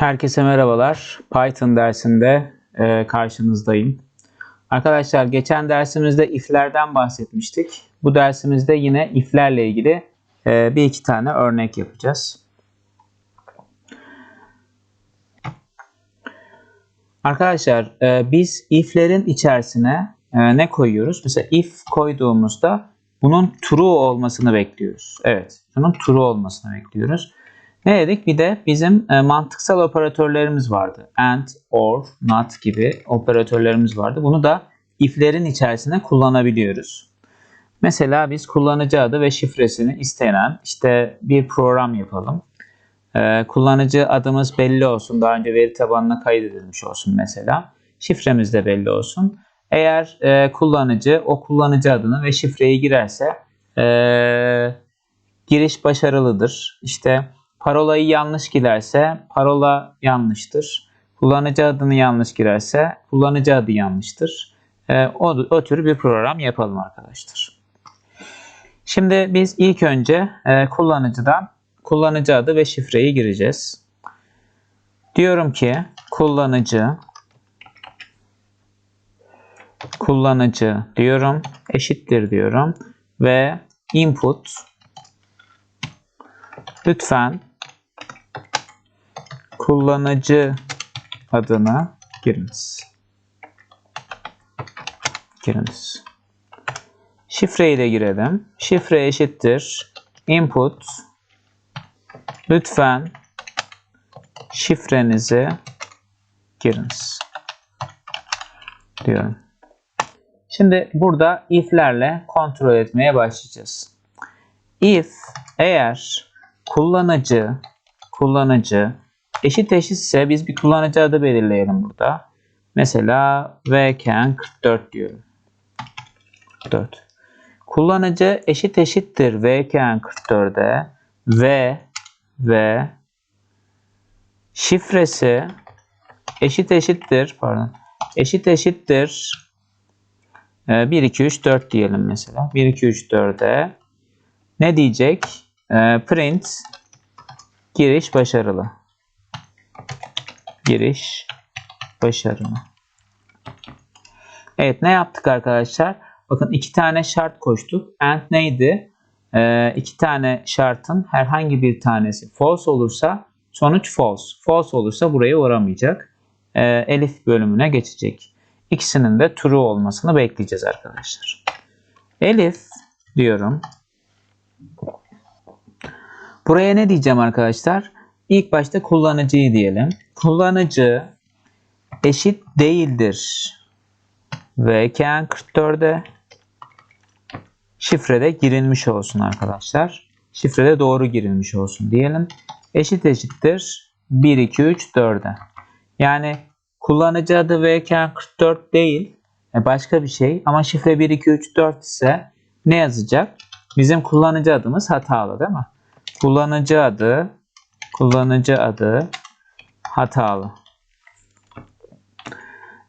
Herkese merhabalar. Python dersinde e, karşınızdayım. Arkadaşlar geçen dersimizde if'lerden bahsetmiştik. Bu dersimizde yine if'lerle ilgili e, bir iki tane örnek yapacağız. Arkadaşlar e, biz if'lerin içerisine ne koyuyoruz? Mesela if koyduğumuzda bunun true olmasını bekliyoruz. Evet, bunun true olmasını bekliyoruz. Ne dedik? Bir de bizim e, mantıksal operatörlerimiz vardı. And, or, not gibi operatörlerimiz vardı. Bunu da if'lerin içerisine kullanabiliyoruz. Mesela biz kullanıcı adı ve şifresini istenen işte bir program yapalım. E, kullanıcı adımız belli olsun. Daha önce veri tabanına kaydedilmiş olsun mesela. Şifremiz de belli olsun. Eğer e, kullanıcı o kullanıcı adını ve şifreyi girerse e, giriş başarılıdır. İşte parolayı yanlış girerse parola yanlıştır. Kullanıcı adını yanlış girerse kullanıcı adı yanlıştır. E, o, o tür bir program yapalım arkadaşlar. Şimdi biz ilk önce e, kullanıcıdan kullanıcı adı ve şifreyi gireceğiz. Diyorum ki kullanıcı kullanıcı diyorum eşittir diyorum ve input lütfen kullanıcı adını giriniz. Giriniz. Şifreyi de girelim. Şifre eşittir input lütfen şifrenizi giriniz diyorum. Şimdi burada if'lerle kontrol etmeye başlayacağız. If eğer kullanıcı kullanıcı eşit eşitse biz bir kullanıcı adı belirleyelim burada. Mesela vken44 diyorum. 4. Kullanıcı eşit eşittir vken44'e ve ve şifresi eşit eşittir pardon eşit eşittir 1 2 3 4 diyelim mesela. 1 2 3 4'e ne diyecek? Ee, print giriş başarılı. Giriş başarılı. Evet ne yaptık arkadaşlar? Bakın iki tane şart koştuk. And neydi? Ee, iki tane şartın herhangi bir tanesi false olursa sonuç false. False olursa buraya uğramayacak. Ee, elif bölümüne geçecek. İkisinin de true olmasını bekleyeceğiz arkadaşlar. Elif diyorum. Buraya ne diyeceğim arkadaşlar? İlk başta kullanıcıyı diyelim. Kullanıcı eşit değildir. VKN 44'e şifrede girilmiş olsun arkadaşlar. Şifrede doğru girilmiş olsun diyelim. Eşit eşittir 1 2 3 4'e. Yani kullanıcı adı VKN44 değil e, başka bir şey ama şifre 1 2 3 4 ise ne yazacak? Bizim kullanıcı adımız hatalı değil mi? Kullanıcı adı kullanıcı adı hatalı.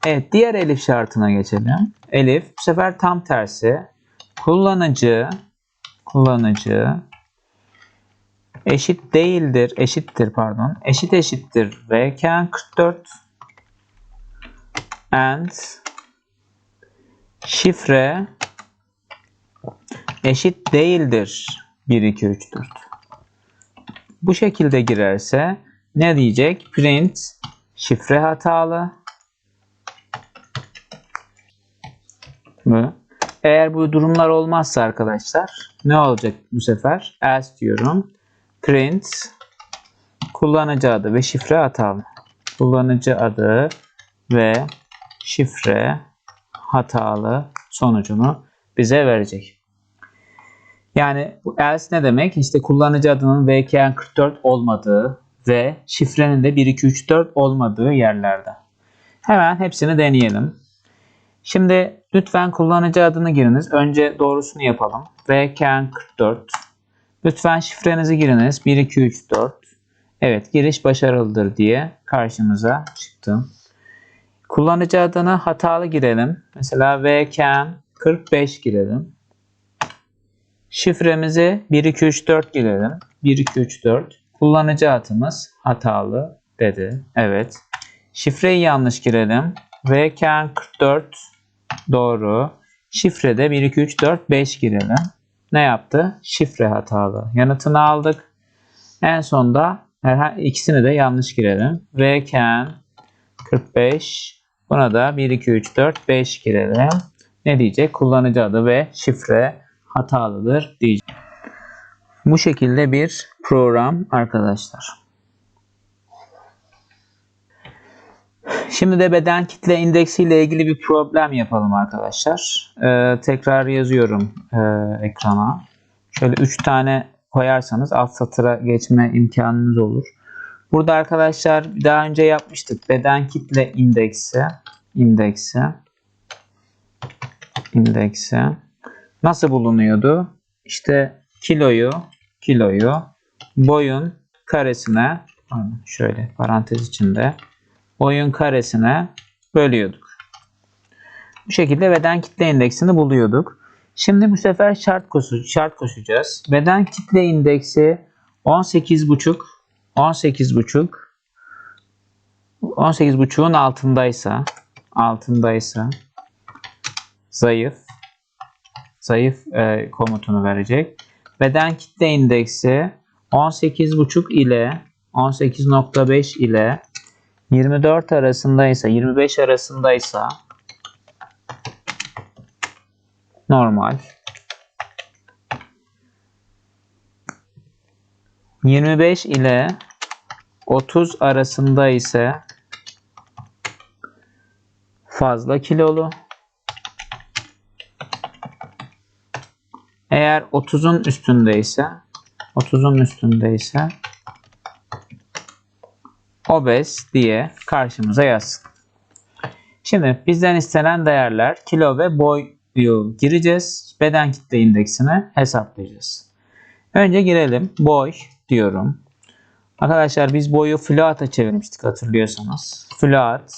Evet diğer elif şartına geçelim. Elif bu sefer tam tersi. Kullanıcı kullanıcı eşit değildir, eşittir pardon. Eşit eşittir vken 44 and şifre eşit değildir 1 2 3 4. Bu şekilde girerse ne diyecek? Print şifre hatalı mı? Eğer bu durumlar olmazsa arkadaşlar ne olacak bu sefer? Else diyorum. Print kullanıcı adı ve şifre hatalı. Kullanıcı adı ve şifre hatalı sonucunu bize verecek. Yani bu else ne demek? İşte kullanıcı adının VKN44 olmadığı ve şifrenin de 1234 olmadığı yerlerde. Hemen hepsini deneyelim. Şimdi lütfen kullanıcı adını giriniz. Önce doğrusunu yapalım. VKN44 Lütfen şifrenizi giriniz. 1234 Evet giriş başarılıdır diye karşımıza çıktı. Kullanıcı adını hatalı girelim. Mesela vken45 girelim. Şifremizi 1234 girelim. 1234 kullanıcı adımız hatalı dedi. Evet. Şifreyi yanlış girelim. VKN 44 doğru. Şifrede 1, 2, 3, 4, 5 girelim. Ne yaptı? Şifre hatalı. Yanıtını aldık. En sonda herhangi ikisini de yanlış girelim. VKN 45 buna da 1, 2, 3, 4, 5 girelim. Ne diyecek? Kullanıcı adı ve şifre hatalıdır diyecek. Bu şekilde bir program arkadaşlar. Şimdi de beden kitle indeksi ile ilgili bir problem yapalım arkadaşlar. Ee, tekrar yazıyorum e, ekrana. Şöyle 3 tane koyarsanız alt satıra geçme imkanınız olur. Burada arkadaşlar daha önce yapmıştık. Beden kitle indeksi indeksi indeksi nasıl bulunuyordu? İşte kiloyu kiloyu boyun karesine şöyle parantez içinde boyun karesine bölüyorduk. Bu şekilde beden kitle indeksini buluyorduk. Şimdi bu sefer şart, koşu, şart koşacağız. Beden kitle indeksi 18,5 18,5 18,5'un altındaysa altındaysa zayıf zayıf e, komutunu verecek. Beden kitle indeksi 18,5 ile 18.5 ile 24 arasındaysa 25 arasındaysa normal 25 ile 30 arasında ise fazla kilolu. Eğer 30'un üstündeyse 30'un üstündeyse obez diye karşımıza yazsın. Şimdi bizden istenen değerler kilo ve boyu gireceğiz. Beden kitle indeksini hesaplayacağız. Önce girelim. Boy diyorum. Arkadaşlar biz boyu float'a çevirmiştik hatırlıyorsanız. Float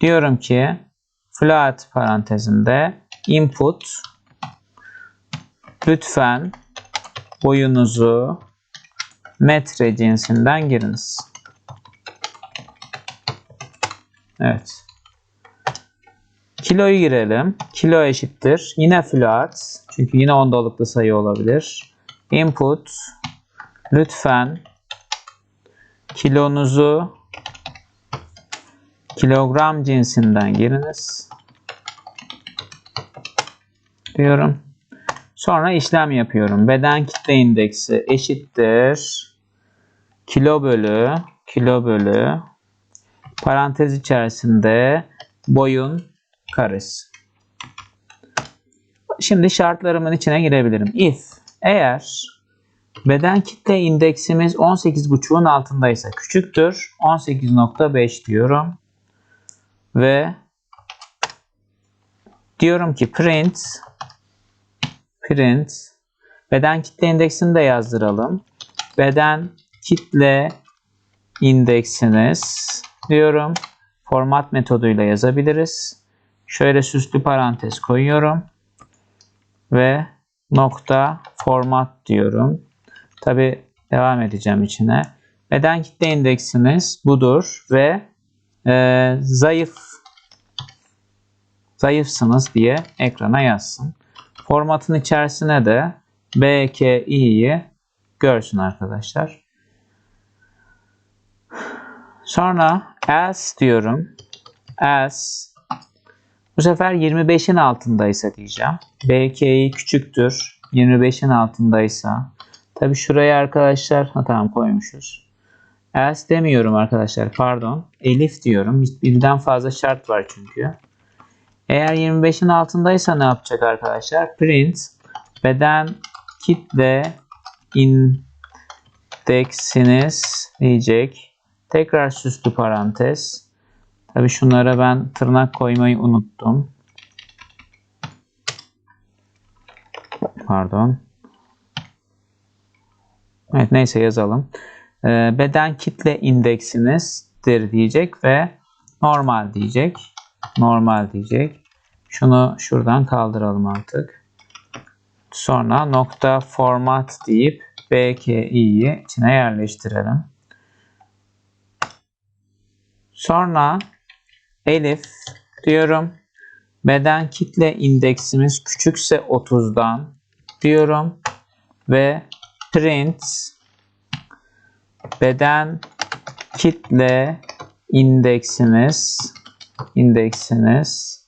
diyorum ki float parantezinde input lütfen boyunuzu metre cinsinden giriniz. Evet. Kiloyu girelim. Kilo eşittir. Yine float. Çünkü yine ondalıklı sayı olabilir. Input. Lütfen kilonuzu kilogram cinsinden giriniz. Diyorum. Sonra işlem yapıyorum. Beden kitle indeksi eşittir. Kilo bölü kilo bölü parantez içerisinde boyun karesi. Şimdi şartlarımın içine girebilirim. If eğer beden kitle indeksimiz 18.5'un altındaysa küçüktür. 18.5 diyorum. Ve diyorum ki print print beden kitle indeksini de yazdıralım. Beden kitle indeksiniz diyorum. Format metoduyla yazabiliriz. Şöyle süslü parantez koyuyorum. Ve nokta format diyorum. Tabi devam edeceğim içine. Beden kitle indeksiniz budur ve e, zayıf zayıfsınız diye ekrana yazsın. Formatın içerisine de BKI'yi görsün arkadaşlar. Sonra else diyorum. Else bu sefer 25'in altındaysa diyeceğim. BKI küçüktür. 25'in altındaysa. Tabi şuraya arkadaşlar ha, tamam koymuşuz. Else demiyorum arkadaşlar pardon. Elif diyorum. Birden fazla şart var çünkü. Eğer 25'in altındaysa ne yapacak arkadaşlar? Print beden kitle indeksiniz diyecek. Tekrar süslü parantez. Tabi şunlara ben tırnak koymayı unuttum. Pardon. Evet neyse yazalım. Ee, beden kitle indeksinizdir diyecek ve normal diyecek. Normal diyecek. Şunu şuradan kaldıralım artık. Sonra nokta format deyip BKI'yi içine yerleştirelim. Sonra Elif diyorum. Beden kitle indeksimiz küçükse 30'dan diyorum ve print beden kitle indeksimiz indeksimiz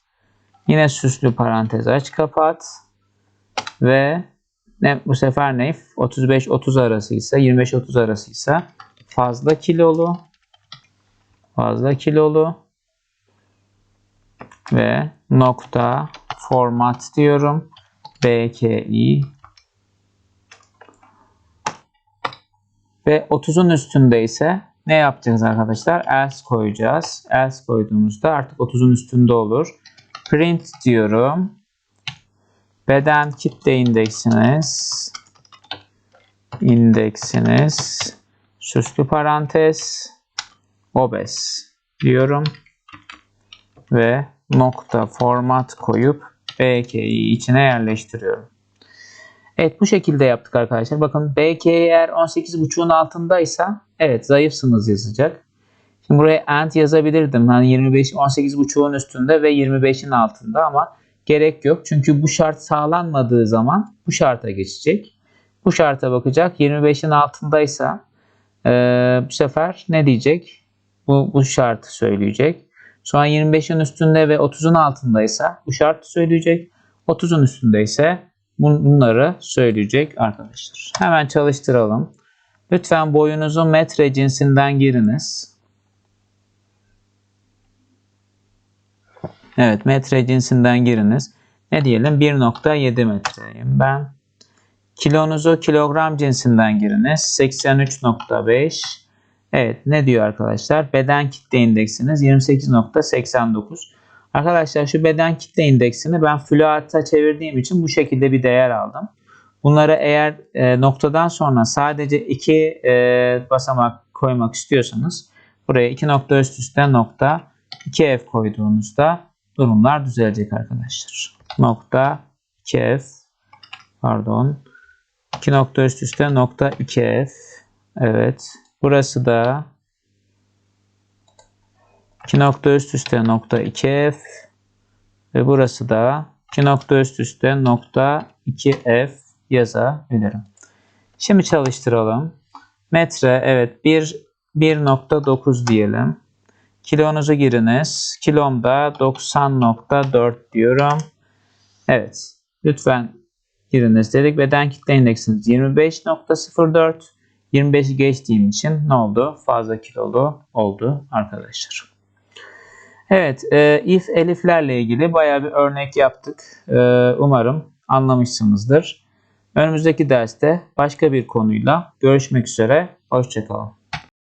yine süslü parantez aç kapat. Ve ne bu sefer ne? 35 30 arasıysa 25 30 arasıysa fazla kilolu fazla kilolu ve nokta format diyorum. Bki ve 30'un üstünde ise ne yapacağız arkadaşlar? else koyacağız. else koyduğumuzda artık 30'un üstünde olur. Print diyorum. Beden kitle indeksiniz indeksiniz süslü parantez obes diyorum ve nokta format koyup BK'yi içine yerleştiriyorum. Evet bu şekilde yaptık arkadaşlar. Bakın BK eğer 18.5'un altındaysa evet zayıfsınız yazacak. Şimdi buraya end yazabilirdim. Hani 25 18.5'un üstünde ve 25'in altında ama gerek yok. Çünkü bu şart sağlanmadığı zaman bu şarta geçecek. Bu şarta bakacak. 25'in altındaysa e, bu sefer ne diyecek? Bu, bu şartı söyleyecek. Sonra 25'in üstünde ve 30'un altındaysa bu şartı söyleyecek. 30'un üstündeyse bunları söyleyecek arkadaşlar. Hemen çalıştıralım. Lütfen boyunuzu metre cinsinden giriniz. Evet metre cinsinden giriniz. Ne diyelim 1.7 metreyim ben. Kilonuzu kilogram cinsinden giriniz. 83.5. Evet ne diyor arkadaşlar? Beden kitle indeksiniz 28.89. Arkadaşlar şu beden kitle indeksini ben fluata çevirdiğim için bu şekilde bir değer aldım. Bunları eğer e, noktadan sonra sadece iki e, basamak koymak istiyorsanız buraya iki nokta üst üste nokta 2f koyduğunuzda durumlar düzelecek arkadaşlar. Nokta 2f pardon. 2 nokta üst üste nokta 2f evet. Burası da 2 nokta üst üste nokta 2f ve burası da 2 nokta üst üste nokta 2f yazabilirim. Şimdi çalıştıralım. Metre evet 1 1.9 diyelim. Kilonuzu giriniz. Kilomda 90.4 diyorum. Evet. Lütfen giriniz dedik. Beden kitle indeksiniz 25.04. 25'i geçtiğim için ne oldu? Fazla kilolu oldu arkadaşlar. Evet, e, if eliflerle ilgili baya bir örnek yaptık. E, umarım anlamışsınızdır. Önümüzdeki derste başka bir konuyla görüşmek üzere. Hoşçakalın.